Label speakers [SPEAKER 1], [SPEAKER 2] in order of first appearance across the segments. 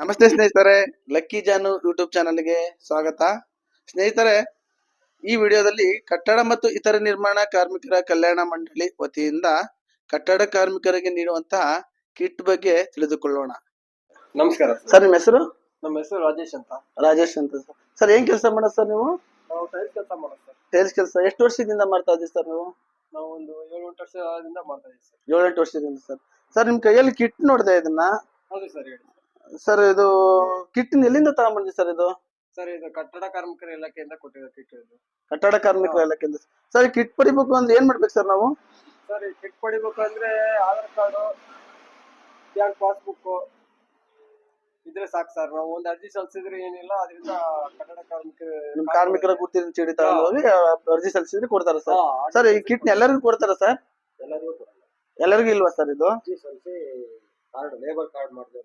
[SPEAKER 1] ನಮಸ್ತೆ ಸ್ನೇಹಿತರೆ ಲಕ್ಕಿ ಜಾನು ಯೂಟ್ಯೂಬ್ ಚಾನಲ್ಗೆ ಸ್ವಾಗತ. ಸ್ನೇಹಿತರೆ ಈ ವಿಡಿಯೋದಲ್ಲಿ ಕಟ್ಟಡ ಮತ್ತು ಇತರ ನಿರ್ಮಾಣ ಕಾರ್ಮಿಕರ ಕಲ್ಯಾಣ ಮಂಡಳಿ ವತಿಯಿಂದ ಕಟ್ಟಡ ಕಾರ್ಮಿಕರಿಗೆ ನೀಡುವಂತಹ ಕಿಟ್ ಬಗ್ಗೆ ತಿಳಿದುಕೊಳ್ಳೋಣ.
[SPEAKER 2] ನಮಸ್ಕಾರ ಸರ್.
[SPEAKER 1] ನಿಮ್ಮ ಹೆಸರು?
[SPEAKER 2] ನಮ್ಮ ಹೆಸರು ರಾಜೇಶ್ ಅಂತ.
[SPEAKER 1] ರಾಜೇಶ್ ಅಂತ ಸರ್. ಸರ್ ಏನ್ ಕೆಲಸ ಮಾಡೋದು ಸರ್ ನೀವು?
[SPEAKER 2] ನಾವು ಟೈಲ್ಸ್ ಕೆಲಸ ಮಾಡೋದು ಸರ್.
[SPEAKER 1] ಟೈಲ್ಸ್ ಕೆಲಸ. ಎಷ್ಟು ವರ್ಷದಿಂದ ಮಾಡ್ತಾ ಇದ್ದೀವಿ ಸರ್ ನೀವು?
[SPEAKER 2] ನಾವು ಒಂದು ಏಳು ಎಂಟು ವರ್ಷದಿಂದ ಮಾಡ್ತಾ ಇದ್ದೀವಿ ಸರ್.
[SPEAKER 1] ಏಳೆಂಟು ವರ್ಷದಿಂದ ಸರ್. ಸರ್ ನಿಮ್ ಕೈಯಲ್ಲಿ ಕಿಟ್ ನೋಡಿದೆ ಇದನ್ನ
[SPEAKER 2] ಹೌದು ಸರ್ ಹೇಳಿ.
[SPEAKER 1] ಸರ್ ಇದು ಕಿಟ್ ಎಲ್ಲಿಂದ ತಗೊಂಡ್ಬಂದ್ರಿ ಸರ್ ಇದು?
[SPEAKER 2] ಸರ್ ಇದು ಕಟ್ಟಡ ಕಾರ್ಮಿಕರ ಇಲಾಖೆಯಿಂದ ಕೊಟ್ಟಿರೋ ಕಿಟ್ ಇದು.
[SPEAKER 1] ಕಟ್ಟಡ ಕಾರ್ಮಿಕರ ಇಲಾಖೆಯಿಂದ. ಸರ್ ಕಿಟ್ ಪಡಿಬೇಕು ಅಂದ್ರೆ ಏನ್ ಮಾಡ್ಬೇಕು ಸರ್ ನಾವು?
[SPEAKER 2] ಸರ್ ಈ ಕಿಟ್ ಪಡಿಬೇಕಂದ್ರೆ ಆಧಾರ್ ಕಾರ್ಡು ಬ್ಯಾಂಕ್ ಪಾಸ್ಬುಕ್ ಇದ್ರೆ ಸಾಕು ಸರ್. ನಾವು ಒಂದು ಅರ್ಜಿ ಸಲ್ಲಿಸಿದ್ರೆ ಏನಿಲ್ಲ ಅದರಿಂದ ಕಟ್ಟಡ
[SPEAKER 1] ಕಾರ್ಮಿಕ ಕಾರ್ಮಿಕರ ಗುರುತಿನ ಚೀಟಿ ತಗೊಂಡು ಹೋಗಿ ಅರ್ಜಿ ಸಲ್ಲಿಸಿದ್ರೆ ಕೊಡ್ತಾರ ಸರ್. ಸರ್ ಈ ಕಿಟ್ ಎಲ್ಲರಿಗೂ ಕೊಡ್ತಾರ ಸರ್?
[SPEAKER 2] ಎಲ್ಲರಿಗೂ
[SPEAKER 1] ಎಲ್ಲರಿಗೂ ಇಲ್ವಾ ಸರ್ ಇದು?
[SPEAKER 2] ಅರ್ಜಿ ಸಲ್ಲಿಸಿ ಕಾರ್ಡ್ ಲೇಬರ್ ಕಾರ್ಡ್ ಮಾತ್ರ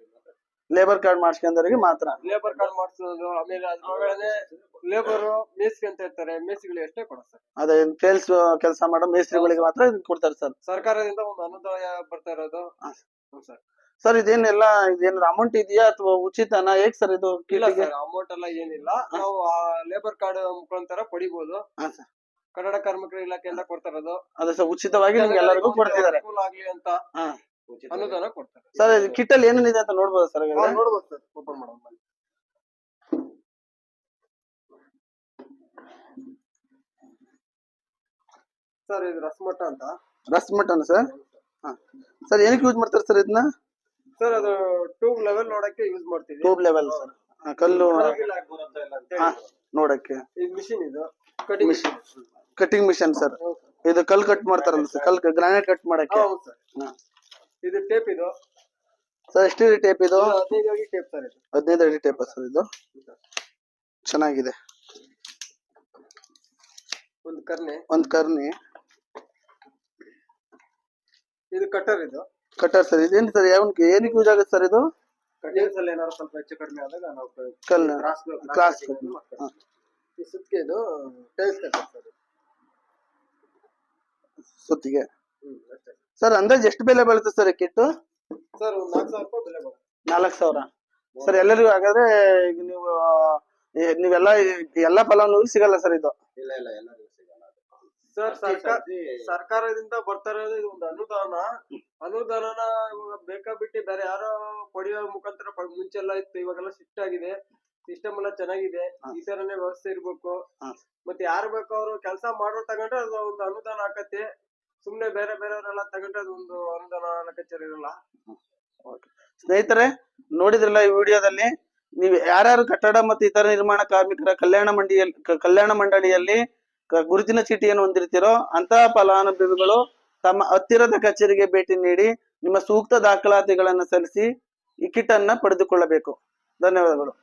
[SPEAKER 1] ಲೇಬರ್ ಕಾರ್ಡ್ ಮಾಡಿಸ್ಕೊಂಡವರಿಗೆ ಮಾತ್ರ.
[SPEAKER 2] ಲೇಬರ್ ಕಾರ್ಡ್ ಮಾಡಿಸೋದು ಆಮೇಲೆ ಅದ್ರೊಳಗಡೆ ಲೇಬರ್ ಮೇಸ್ತ್ರಿ ಅಂತ ಇರ್ತಾರೆ ಮೇಸ್ತ್ರಿಗಳು ಎಷ್ಟೇ ಕೊಡ ಸರ್.
[SPEAKER 1] ಅದೇ ಸೇಲ್ಸ್ ಕೆಲಸ ಮಾಡೋ ಮೇಸ್ತ್ರಿಗಳಿಗೆ ಮಾತ್ರ ಇದನ್ನ ಕೊಡ್ತಾರೆ ಸರ್.
[SPEAKER 2] ಸರ್ಕಾರದಿಂದ ಒಂದು ಅನುದಾನ ಬರ್ತಾ ಇರೋದು. ಹ್ಮ್ ಸರ್.
[SPEAKER 1] ಸರ್. ಇದೇನೆಲ್ಲ ಇದೇನಾದ್ರು ಅಮೌಂಟ್ ಇದೆಯಾ ಅಥವಾ ಉಚಿತನ? ಹೇಗ್ ಸರ್ ಇದು
[SPEAKER 2] ಇಲ್ಲ ಸರ್ ಅಮೌಂಟ್ ಎಲ್ಲ ಏನಿಲ್ಲ. ನಾವು ಆ ಲೇಬರ್ ಕಾರ್ಡ್ ಮುಖಾಂತರ ಪಡಿಬಹುದು
[SPEAKER 1] ಹಾ ಸರ್.
[SPEAKER 2] ಕನ್ನಡ ಕಾರ್ಮಿಕರ ಇಲಾಖೆಯಿಂದ ಕೊಡ್ತಾ ಇರೋದು.
[SPEAKER 1] ಅದೇ ಸರ್ ಉಚಿತವಾಗಿ ನಿಮ್ಗೆ ಎಲ್ಲರಿಗೂ ಕೊಡ್ತಿದ್ದಾರೆ.
[SPEAKER 2] ಅನುಕೂಲ ಆಗ್ಲಿ ಅಂತ. ಅನುದಾನ ಕೊಡ್ತಾರೆ.
[SPEAKER 1] ಸರ್ ಕಿಟ್ ಅಲ್ಲಿ ಏನೇನಿದೆ ಅಂತ ನೋಡ್ಬೋದು ಸರ್
[SPEAKER 2] ನೋಡ್ಬೋದು ಸರ್. ಓಪನ್ ಮಾಡೋಣ. ಸರ್ ಇದು ರಸಮಟ್ಟ ಅಂತ.
[SPEAKER 1] ರಸ್ಮಟನ್ ಸರ್? ಹಾ. ಸರ್ ಏನಕ್ಕೆ ಯೂಸ್ ಮಾಡ್ತಾರೆ ಸರ್ ಇದನ್ನ?
[SPEAKER 2] ಸರ್ ಅದು ಟ್ಯೂಬ್ ಲೆವೆಲ್ ನೋಡಕ್ಕೆ ಯೂಸ್ ಮಾಡ್ತೀವಿ.
[SPEAKER 1] Tube level sir. ಕಲ್ಲು ಹಾ. ನೋಡಕ್ಕೆ.
[SPEAKER 2] ಇದು ಮಿಷಿನ್ ಇದು. Cutting machine.
[SPEAKER 1] Cutting machine sir. ಇದು ಕಲ್ ಕಟ್ ಮಾಡ್ತಾರಲ್ಲ ಸರ್. ಕಲ್ ಗ್ರಾನೈಟ್ ಕಟ್ ಮಾಡಕ್ಕೆ.
[SPEAKER 2] ಹೌದು ಸರ್. ಟೇಪ್ ಇದು?
[SPEAKER 1] ಸರ್ ಎಷ್ಟು ಟೇಪ್ ಇದು?
[SPEAKER 2] ಹದಿನೈದು ಅಡಿ ಟೇಪ್ ಸರ್ ಇದು.
[SPEAKER 1] ಹದಿನೈದು ಅಡಿ ಟೇಪ್ ಸರ್ ಇದು? ಚೆನ್ನಾಗಿದೆ.
[SPEAKER 2] ಒಂದು ಕರ್ನೆ
[SPEAKER 1] ಒಂದು ಕರ್ನಿ
[SPEAKER 2] ಇದು ಕಟರ್ ಇದು.
[SPEAKER 1] ಕಟರ್ ಸರ್ ಇದೇನು ಸರ್ ಯಾವ ಏನಕ್ಕೆ ಯೂಸ್ ಆಗುತ್ತೆ ಸರ್ ಇದು?
[SPEAKER 2] ಕಟಿಂಗ್ಸ್ ಅಲ್ಲಿ ಏನಾದ್ರು ಸ್ವಲ್ಪ ಹೆಚ್ಚು ಕಡಿಮೆ ಆದಾಗ ನಾವು
[SPEAKER 1] ಕಲ್ಲು
[SPEAKER 2] ಕ್ರಾಸ್
[SPEAKER 1] ಕ್ರಾಸ್
[SPEAKER 2] ಈ ಸುತ್ತಿಗೆ ಇದು ಟೈಲ್ಸ್ ಕಟ್ಟರ್ ಸರ್
[SPEAKER 1] ಸುತ್ತಿಗೆ?
[SPEAKER 2] ಹ್ಮ್ ಅಷ್ಟೇ
[SPEAKER 1] ಸರ್ ಅಂದಾಜ್ ಎಷ್ಟು ಬೆಲೆ ಬೀಳುತ್ತೆ ಸರ್ ಕಿಟ್ಟು?
[SPEAKER 2] ಸರ್ ಒಂದು ನಾಲ್ಕು ಸಾವಿರ ರೂಪಾಯಿ ಬೆಲೆ ಬರುತ್ತೆ
[SPEAKER 1] ನಾಲ್ಕು ಸಾವಿರ. ಸರ್ ಎಲ್ಲರಿಗೂ ಹಾಗಾದ್ರೆ ಈಗ ನೀವು ಏ, ನೀವೆಲ್ಲ ಎಲ್ಲ ಎಲ್ಲಾ ಫಲಾನುಭವಿ ಸಿಗಲ್ಲ ಸರ್ ಇದು?
[SPEAKER 2] ಇಲ್ಲ ಇಲ್ಲ ಎಲ್ಲರಿಗೂ ಸಿಗಲ್ಲ ಸರ್ ಸರ್ಕಾರ ಸರ್ಕಾರದಿಂದ ಬರ್ತಾ ಇರೋದು ಇದು ಒಂದು ಅನುದಾನ. ಅನುದಾನನ ಇವಾಗ ಬೇಕಾಬಿಟ್ಟು ಬೇರೆ ಯಾರೋ ಪಡೆಯೋ ಮುಖಾಂತರ ಮುಂಚೆ ಎಲ್ಲ ಇತ್ತು ಇವಾಗೆಲ್ಲ ಶಿಫ್ಟ್ ಆಗಿದೆ. ಸಿಸ್ಟಮ್ ಎಲ್ಲ ಚೆನ್ನಾಗಿದೆ. ಈ ತರನೇ ವ್ಯವಸ್ಥೆ ಇರ್ಬೇಕು.
[SPEAKER 1] ಹಾ.
[SPEAKER 2] ಮತ್ತೆ ಯಾರು ಬೇಕೋ ಅವ್ರು ಕೆಲಸ ಮಾಡೋ ತಗೊಂಡ್ರೆ ಅದು ಒಂದು ಅನುದಾನ ಆಕತ್ತೆ. ಸುಮ್ನೆ ಬೇರೆ ಬೇರೆಯವರೆಲ್ಲ ತಗೊಂಡ್ರೆ ಅದೊಂದು ಅನುದಾನ ಕಚೇರಿ ಇರಲ್ಲ
[SPEAKER 1] ಸ್ನೇಹಿತರೆ, ನೋಡಿದ್ರಲ್ಲ ಈ ವಿಡಿಯೋದಲ್ಲಿ, ನೀವು ಯಾರ್ಯಾರು ಕಟ್ಟಡ ಮತ್ತು ಇತರ ನಿರ್ಮಾಣ ಕಾರ್ಮಿಕರ ಕಲ್ಯಾಣ ಮಂಡಿಯಲ್ಲಿ ಕಲ್ಯಾಣ ಮಂಡಳಿಯಲ್ಲಿ ಗುರುತಿನ ಚೀಟಿಯನ್ನು ಹೊಂದಿರ್ತೀರೋ, ಅಂತಹ ಫಲಾನುಭವಿಗಳು ತಮ್ಮ ಹತ್ತಿರದ ಕಚೇರಿಗೆ ಭೇಟಿ ನೀಡಿ, ನಿಮ್ಮ ಸೂಕ್ತ ದಾಖಲಾತಿಗಳನ್ನು ಸಲ್ಲಿಸಿ, ಈ ಕಿಟ್ ಪಡೆದುಕೊಳ್ಳಬೇಕು. ಧನ್ಯವಾದಗಳು.